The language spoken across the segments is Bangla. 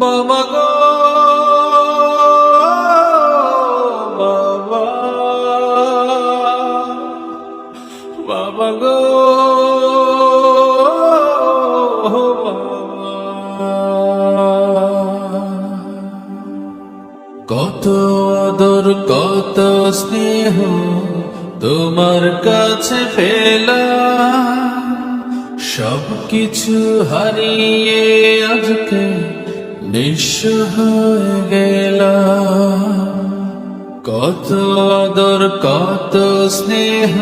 বাবা গো, বাবা। বাবা গো কত আদর, কত স্নেহ তোমার কাছে পেলা সব কিছু হারিয়ে আজকে নিঃস্ব হয়ে গেলা কত আদর, কত স্নেহ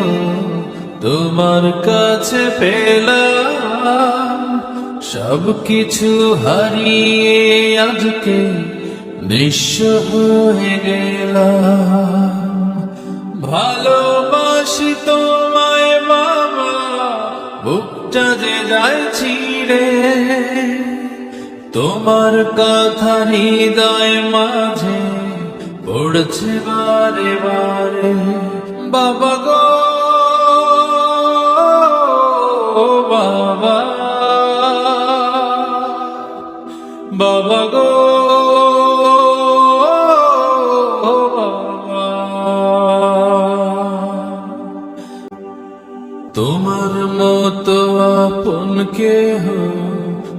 তোমার কাছে পেলাম। সব কিছু হারিয়ে আজকে নিঃস্ব হয়ে গেলাম। ভালোবাসি তোমায় বাবা, বুকটা যে যায় ছিড়ে। তোমার কথা হৃদয় মাঝে পড়ছে বারে বারে। বাবা গো, বাবা। বাবা গো তোমার মতো আপন কেহ